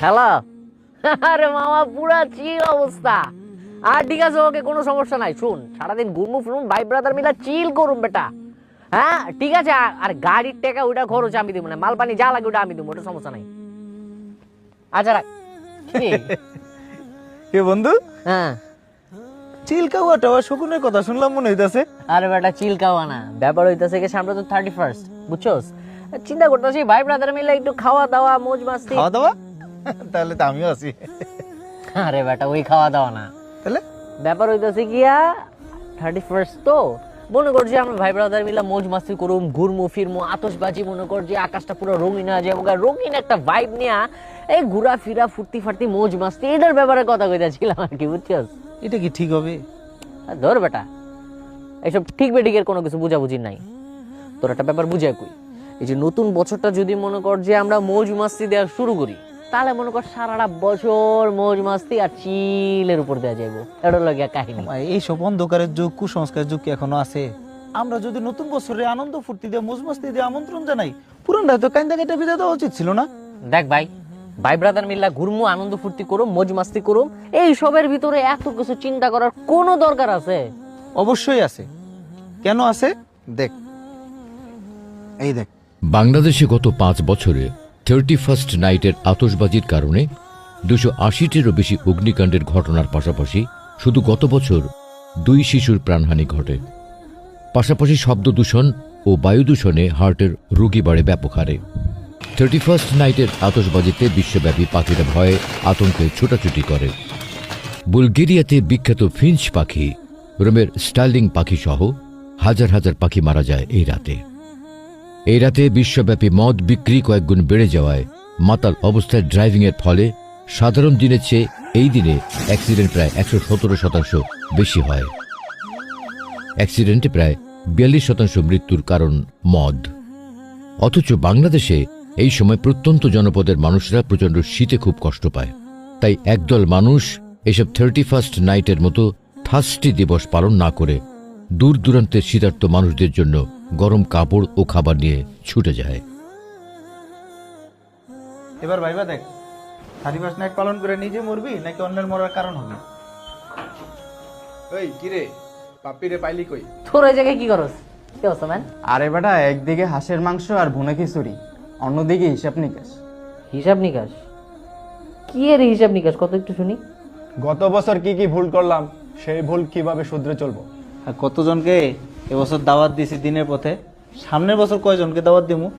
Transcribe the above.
Hello আরে মামা পুরা চিল অবস্থা। আর ঠিক আছে ওকে কোনো সমস্যা নাই শুন সারাদিন ঘুরমু ফিরুম ভাই ব্রাদার মিলা চিল করুম বেটা। হ্যাঁ ঠিক আছে আর- গাড়ির টাকা ওটা খরচ আমি দিব না মাল পানি যা লাগে ওটা আমি দিব ওটা সমস্যা নাই। আচ্ছা রাখ। কে? বন্ধু? হ্যাঁ। চিলকাওয়া টাওয়া শকুনের কথা শুনলাম মনে হইতাছে। আরে বেটা চিল খাওয়া না। ব্যাপার হইতাছে কি সামনে তো থার্টি ফার্স্ট বুঝছোস? চিন্তা করতেছি ভাই ব্রাদার মিলে একটু খাওয়া দাওয়া মোজ মাস্তি খাওয়া দাওয়া? তাহলে তো আমিও আছি। আরে বেটা ওই খাওয়া দাওয়া না। তাহলে? ব্যাপার হইতেছে গিয়া থার্টি ফার্স্ট তো মনে করছি আমরা ভাই ব্রাদার মিলা মোজ মাস্তি করুম ঘুরমু ফিরমু আতশবাজি মনে কর যে আকাশটা পুরো রঙিন আছে গা, রঙিন একটা ভাইব নিয়া এই ঘুরা ফিরা ফুর্তি ফার্তি মৌজ মাস্তি এটার ব্যাপারে কথা কইতাছিলাম আর কি বুঝছস? এটা কি ঠিক হবে? ধর বেটা এইসব ঠিক বেঠিকের কোনো কিছু বুঝাবুঝি নাই। তোর একটা ব্যাপার বুঝাই কই। এই যে নতুন বছরটা যদি মনে কর যে আমরা মৌজ মাস্তি দেওয়া শুরু করি তাহলে মনে কর সারাটা বছর মৌজ মাস্তি আর চিলের উপর দেওয়া যাইব। এটা লাগিয়া কাহিনী। এইসব অন্ধকারের যুগ কুসংস্কার যুগ কি এখনও আছে? আমরা যদি নতুন বছরে আনন্দ ফুর্তি দিয়ে মজমস্তি দিয়ে আমন্ত্রণ জানাই পুরানটা তো কান্দা কেটে বিদায় দেওয়া উচিত ছিল না? দেখ ভাই ভাই ব্রাদার মিল্লা ঘুরমু আনন্দ ফুর্তি করুম মৌজ মাস্তি করুম এই সবের ভিতরে এত কিছু চিন্তা করার কোনো দরকার আছে? অবশ্যই আছে। কেন আছে? দেখ। এই দেখ। বাংলাদেশে গত পাঁচ বছরে থার্টি ফার্স্ট নাইটের আতশবাজির কারণে দুশো আশিটিরও বেশি অগ্নিকাণ্ডের ঘটনার পাশাপাশি শুধু গত বছর দুই শিশুর প্রাণহানি ঘটে। পাশাপাশি শব্দ দূষণ ও বায়ু দূষণে হার্টের রোগী বাড়ে ব্যাপক হারে। থার্টি ফার্স্ট নাইটের আতশবাজিতে বিশ্বব্যাপী পাখিরা ভয়ে আতঙ্কে ছোটাছুটি করে। বুলগেরিয়াতে বিখ্যাত ফিঞ্চ পাখি, রোমের স্টার্লিং পাখি সহ হাজার হাজার পাখি মারা যায় এই রাতে। এই রাতে বিশ্বব্যাপী মদ বিক্রি কয়েকগুণ বেড়ে যাওয়ায় মাতাল অবস্থায় ড্রাইভিংয়ের ফলে সাধারণ দিনের চেয়ে এই দিনে অ্যাক্সিডেন্ট প্রায় একশো সতেরো শতাংশ বেশি হয়। অ্যাক্সিডেন্টে প্রায় বিয়াল্লিশ শতাংশ মৃত্যুর কারণ মদ। অথচ বাংলাদেশে এই সময় প্রত্যন্ত জনপদের মানুষরা প্রচণ্ড শীতে খুব কষ্ট পায়। তাই একদল মানুষ এসব থার্টি ফার্স্ট নাইটের মতো থার্স্টি দিবস পালন না করে দূর দূরান্তের শীতার্থ মানুষদের জন্য গরম কাপড় ও খাবার নিয়ে ছুটে যায়। এবার ভাইবা দেখ থার্টি ফার্স্ট নাইট পালন করে নিজে মরবি নাকি অন্যের মরার কারণ হবে? ওই কিরে পাপ্পিরে পাইলি কই? তোর ওই জায়গায় কি করস? কি অবস্থা ম্যান? আরে বেটা একদিকে হাঁসের মাংস আর ভুনা খিচুড়ি অন্যদিকে হিসাব নিকাশ। হিসাব নিকাশ? কি এর হিসাব নিকাশ? কত একটু শুনি। গত বছর কি কি ভুল করলাম সেই ভুল কীভাবে শুধরে চলবো? আর কতজনকে এবছর দাওয়াত দিছি দিনের পথে। সামনের বছর কয়জনকে দাওয়াত দিমু?